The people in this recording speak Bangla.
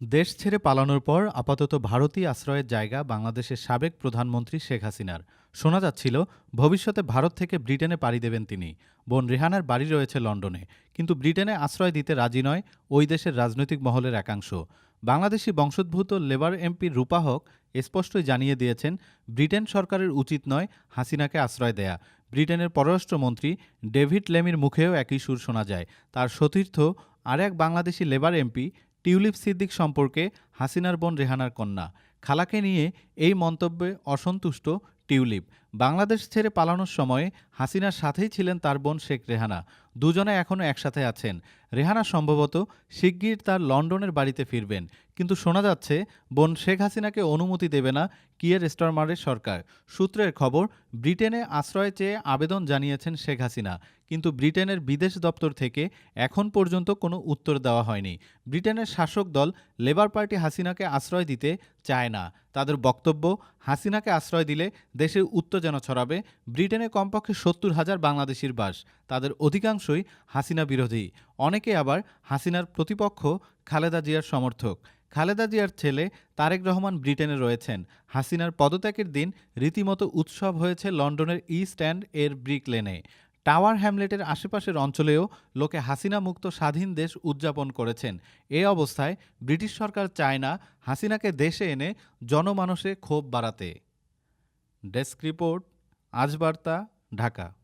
দেশ ছেড়ে পালানোর পর আপাতত ভারতীয় আশ্রয়ের জায়গা বাংলাদেশের সাবেক প্রধানমন্ত্রী শেখ হাসিনার। শোনা যাচ্ছিল, ভবিষ্যতে ভারত থেকে ব্রিটেনে পাড়ি দেবেন তিনি। বোন রেহানার বাড়ি রয়েছে লন্ডনে। কিন্তু ব্রিটেনে আশ্রয় দিতে রাজি নয় ওই দেশের রাজনৈতিক মহলের একাংশ। বাংলাদেশি বংশোদ্ভূত লেবার এমপি রূপা হক স্পষ্টই জানিয়ে দিয়েছেন, ব্রিটেন সরকারের উচিত নয় হাসিনাকে আশ্রয় দেয়া। ব্রিটেনের পররাষ্ট্রমন্ত্রী ডেভিড লেমির মুখেও একই সুর শোনা যায়। তার সতীর্থ আর এক বাংলাদেশি লেবার এমপি টিউলিপ সিদ্দিক সম্পর্কে হাসিনার বোন রেহানার কন্যা। খালাকে নিয়ে এই মন্তব্যে অসন্তুষ্ট টিউলিপ। বাংলাদেশ ছেড়ে পালানোর সময়ে হাসিনার সাথেই ছিলেন তার বোন শেখ রেহানা। দুজনে এখনও একসাথে আছেন। রেহানা সম্ভবত শিগগির তার লন্ডনের বাড়িতে ফিরবেন। কিন্তু শোনা যাচ্ছে, বোন শেখ হাসিনাকে অনুমতি দেবে না কিয়ের স্টারমারের সরকার। সূত্রের খবর, ব্রিটেনে আশ্রয় চেয়ে আবেদন জানিয়েছেন শেখ হাসিনা। কিন্তু ব্রিটেনের বিদেশ দপ্তর থেকে এখন পর্যন্ত কোনো উত্তর দেওয়া হয়নি। ব্রিটেনের শাসক দল লেবার পার্টি হাসিনাকে আশ্রয় দিতে চায় না। তাদের বক্তব্য, হাসিনাকে আশ্রয় দিলে দেশে উত্তেজনা ছড়াবে, ব্রিটেনে কমপক্ষে সত্তর হাজার বাংলাদেশির বাস। তাদের অধিকাংশই হাসিনা বিরোধী। অনেকে আবার হাসিনার প্রতিপক্ষ খালেদা জিয়ার সমর্থক। খালেদা জিয়ার ছেলে তারেক রহমান ব্রিটেনে রয়েছেন। হাসিনার পদত্যাগের দিন রীতিমতো উৎসব হয়েছে লন্ডনের ইস্ট অ্যান্ড এর ব্রিক লেনে টাওয়ার হ্যামলেটের আশেপাশের অঞ্চলেও লোকে হাসিনা মুক্ত স্বাধীন দেশ উদযাপন করেছেন। এ অবস্থায় ব্রিটিশ সরকার চায় না হাসিনাকে দেশে এনে জনমানসে ক্ষোভ বাড়াতে। Desk report, Ajbarta, Dhaka.